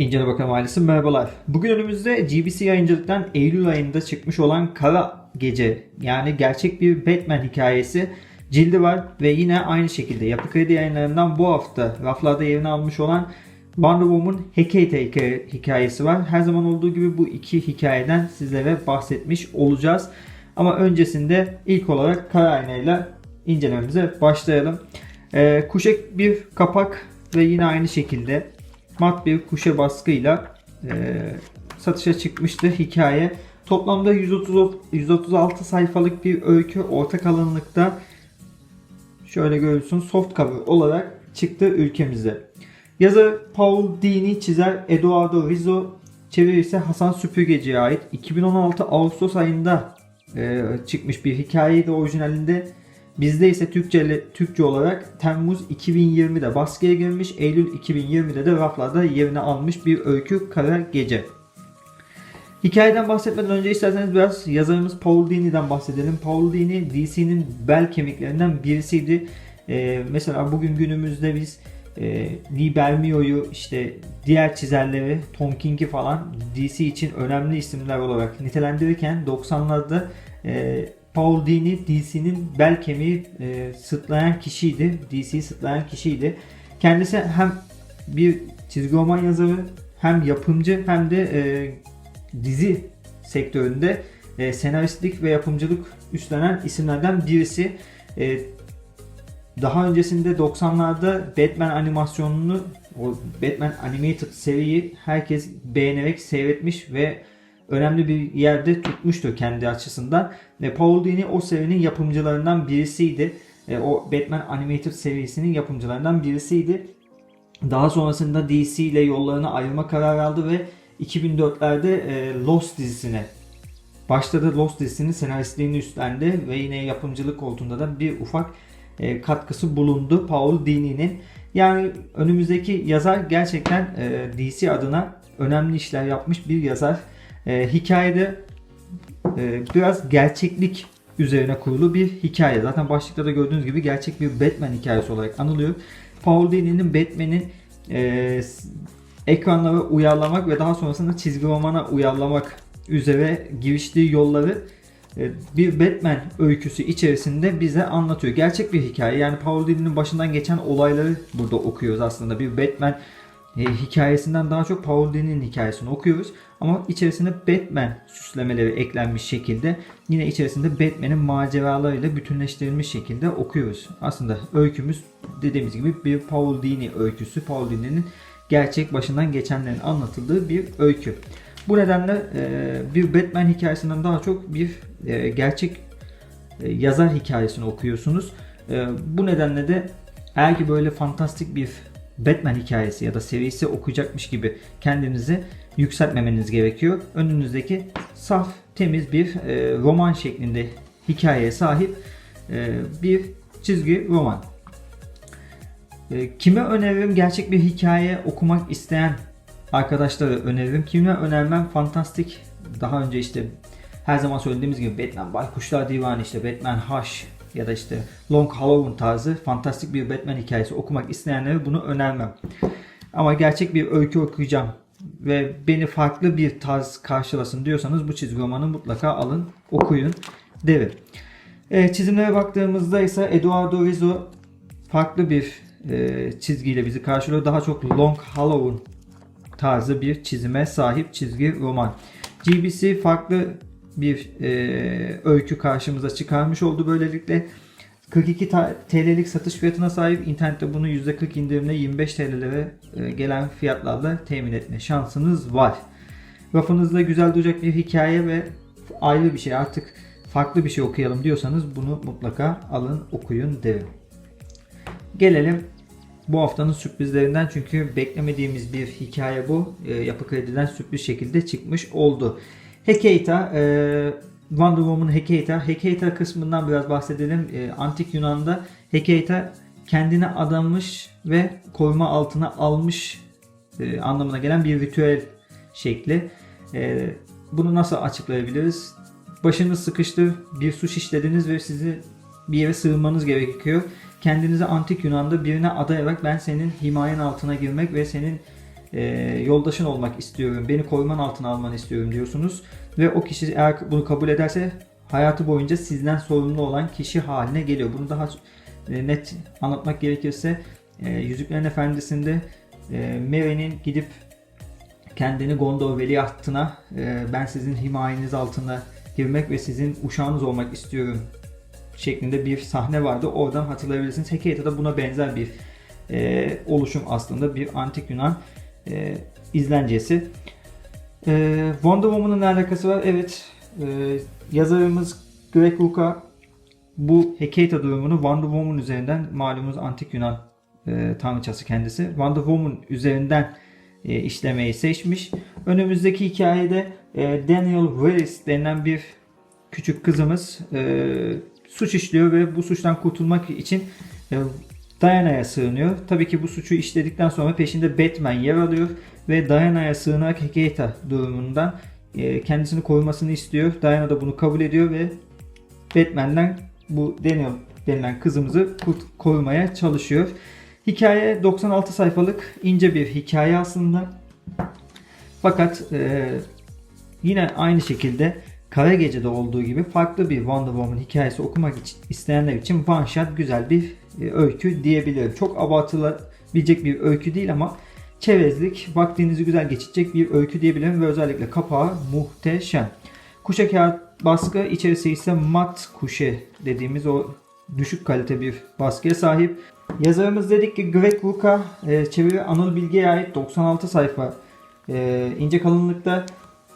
İncele Bakalım ailesi merhabalar. Bugün önümüzde GBC yayıncılıktan Eylül ayında çıkmış olan Kara Gece yani gerçek bir Batman hikayesi cildi var ve yine aynı şekilde Yapı Kredi yayınlarından bu hafta raflarda yerini almış olan Wonder Woman Hecate hikaye- hikayesi var. Her zaman olduğu gibi bu iki hikayeden sizlere bahsetmiş olacağız. Ama öncesinde ilk olarak Kara Ayna ile incelememize başlayalım. Ee, kuşak bir kapak ve yine aynı şekilde mat bir kuşa baskıyla e, satışa çıkmıştı hikaye. Toplamda 130, 136 sayfalık bir öykü orta kalınlıkta şöyle görürsün soft cover olarak çıktı ülkemize. Yazar Paul Dini çizer Eduardo Rizzo çeviri Hasan Süpürgeci'ye ait 2016 Ağustos ayında e, çıkmış bir hikayeydi orijinalinde. Bizde ise Türkçe, Türkçe olarak Temmuz 2020'de baskıya girmiş, Eylül 2020'de de raflarda yerini almış bir öykü Kara Gece. Hikayeden bahsetmeden önce isterseniz biraz yazarımız Paul Dini'den bahsedelim. Paul Dini DC'nin bel kemiklerinden birisiydi. Ee, mesela bugün günümüzde biz e, Lee Bermio'yu işte diğer çizerleri Tom King'i falan DC için önemli isimler olarak nitelendirirken 90'larda e, Paul Dini DC'nin bel kemiği e, sırtlayan kişiydi. DC'yi sırtlayan kişiydi. Kendisi hem bir çizgi roman yazarı hem yapımcı hem de e, dizi sektöründe e, senaristlik ve yapımcılık üstlenen isimlerden birisi. E, daha öncesinde 90'larda Batman animasyonunu, o Batman Animated seriyi herkes beğenerek seyretmiş ve önemli bir yerde tutmuştu kendi açısından. Ve Paul Dini o serinin yapımcılarından birisiydi. E, o Batman Animated serisinin yapımcılarından birisiydi. Daha sonrasında DC ile yollarını ayırma kararı aldı ve 2004'lerde e, Lost dizisine başladı. Lost dizisinin senaristliğini üstlendi ve yine yapımcılık koltuğunda da bir ufak e, katkısı bulundu Paul Dini'nin. Yani önümüzdeki yazar gerçekten e, DC adına önemli işler yapmış bir yazar. E, hikayede e, biraz gerçeklik üzerine kurulu bir hikaye. Zaten başlıkta da gördüğünüz gibi gerçek bir Batman hikayesi olarak anılıyor. Paul Dini'nin Batman'in e, ekranlara uyarlamak ve daha sonrasında çizgi romana uyarlamak üzere giriştiği yolları e, bir Batman öyküsü içerisinde bize anlatıyor. Gerçek bir hikaye. Yani Paul Dini'nin başından geçen olayları burada okuyoruz aslında. Bir Batman e, hikayesinden daha çok Paul Dini'nin hikayesini okuyoruz. Ama içerisine Batman süslemeleri eklenmiş şekilde yine içerisinde Batman'in maceralarıyla bütünleştirilmiş şekilde okuyoruz. Aslında öykümüz dediğimiz gibi bir Paul Dini öyküsü. Paul Dini'nin gerçek başından geçenlerin anlatıldığı bir öykü. Bu nedenle e, bir Batman hikayesinden daha çok bir e, gerçek e, yazar hikayesini okuyorsunuz. E, bu nedenle de eğer ki böyle fantastik bir Batman hikayesi ya da serisi okuyacakmış gibi kendinizi yükseltmemeniz gerekiyor. Önünüzdeki saf, temiz bir e, roman şeklinde hikayeye sahip e, bir çizgi roman. E, kime öneririm gerçek bir hikaye okumak isteyen arkadaşlara öneririm. Kime önermem fantastik daha önce işte her zaman söylediğimiz gibi Batman Baykuşlar Divanı işte Batman Hush ya da işte Long Halloween tarzı fantastik bir Batman hikayesi okumak isteyenlere bunu önermem. Ama gerçek bir öykü okuyacağım ve beni farklı bir tarz karşılasın diyorsanız bu çizgi romanı mutlaka alın okuyun derim. E, çizimlere baktığımızda ise Eduardo Rizzo farklı bir e, çizgiyle bizi karşılıyor. Daha çok Long Halloween tarzı bir çizime sahip çizgi roman. GBC farklı bir e, öykü karşımıza çıkarmış oldu böylelikle. 42 ta- TL'lik satış fiyatına sahip internette bunu %40 indirimle 25 TL'lere e, gelen fiyatlarla temin etme şansınız var. Rafınızda güzel duracak bir hikaye ve ayrı bir şey artık farklı bir şey okuyalım diyorsanız bunu mutlaka alın okuyun derim. Gelelim bu haftanın sürprizlerinden çünkü beklemediğimiz bir hikaye bu. E, Yapı Kredi'den sürpriz şekilde çıkmış oldu. Hekata, e, Wonder Woman Hekata. Hekata kısmından biraz bahsedelim. E, Antik Yunan'da Hekata kendine adamış ve koruma altına almış e, anlamına gelen bir ritüel şekli. E, bunu nasıl açıklayabiliriz? Başınız sıkıştı, bir suç işlediniz ve sizi bir yere sığınmanız gerekiyor. Kendinizi antik Yunan'da birine adayarak ben senin himayen altına girmek ve senin e, yoldaşın olmak istiyorum, beni koruman altına almanı istiyorum diyorsunuz. Ve o kişi eğer bunu kabul ederse hayatı boyunca sizden sorumlu olan kişi haline geliyor. Bunu daha e, net anlatmak gerekirse e, Yüzüklerin Efendisi'nde e, Merry'nin gidip kendini Gondor veliahtına e, ben sizin himayeniz altına girmek ve sizin uşağınız olmak istiyorum şeklinde bir sahne vardı. Oradan hatırlayabilirsiniz. Hekate da buna benzer bir e, oluşum aslında. Bir antik Yunan e, izlencesi. E, Wonder Woman'ın alakası var? Evet. E, yazarımız Greg Rucka bu Hekate durumunu Wonder Woman üzerinden malumunuz antik Yunan e, tanrıçası kendisi. Wonder Woman üzerinden e, işlemeyi seçmiş. Önümüzdeki hikayede e, Daniel Varys denilen bir küçük kızımız e, suç işliyor ve bu suçtan kurtulmak için e, Diana'ya sığınıyor. Tabii ki bu suçu işledikten sonra peşinde Batman yer alıyor ve Diana'ya sığınarak Hekate durumundan e, kendisini korumasını istiyor. Diana da bunu kabul ediyor ve Batman'den bu Daniel denilen kızımızı korumaya çalışıyor. Hikaye 96 sayfalık ince bir hikaye aslında. Fakat e, yine aynı şekilde Kara Gece'de olduğu gibi farklı bir Wonder Woman hikayesi okumak için, isteyenler için one shot güzel bir öykü diyebilirim. Çok abartılabilecek bir öykü değil ama çerezlik, vaktinizi güzel geçecek bir öykü diyebilirim ve özellikle kapağı muhteşem. Kuşa kağıt baskı içerisi ise mat kuşe dediğimiz o düşük kalite bir baskıya sahip. Yazarımız dedik ki Greg Rucka e, çeviri Anıl Bilge'ye ait 96 sayfa e, ince kalınlıkta.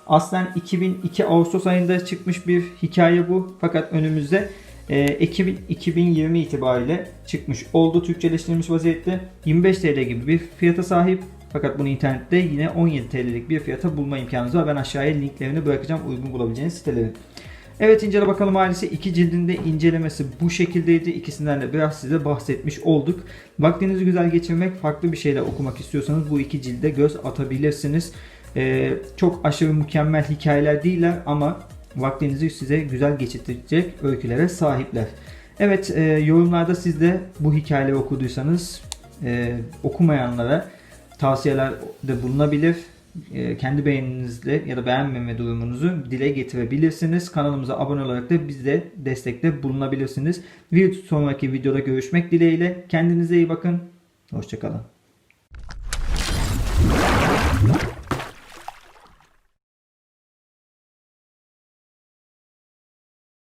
Aslen 2002 Ağustos ayında çıkmış bir hikaye bu. Fakat önümüzde e, Ekim 2020 itibariyle çıkmış oldu. Türkçeleştirilmiş vaziyette 25 TL gibi bir fiyata sahip. Fakat bunu internette yine 17 TL'lik bir fiyata bulma imkanınız var. Ben aşağıya linklerini bırakacağım uygun bulabileceğiniz siteleri. Evet incele bakalım ailesi iki cildinde incelemesi bu şekildeydi. İkisinden de biraz size bahsetmiş olduk. Vaktinizi güzel geçirmek, farklı bir şeyler okumak istiyorsanız bu iki cilde göz atabilirsiniz. Ee, çok aşırı mükemmel hikayeler değiller ama vaktinizi size güzel geçirtecek öykülere sahipler. Evet e, yorumlarda siz de bu hikayeleri okuduysanız e, okumayanlara tavsiyelerde bulunabilir. E, kendi beğeninizle ya da beğenmeme durumunuzu dile getirebilirsiniz. Kanalımıza abone olarak da bizde destekte bulunabilirsiniz. Bir sonraki videoda görüşmek dileğiyle. Kendinize iyi bakın. Hoşçakalın.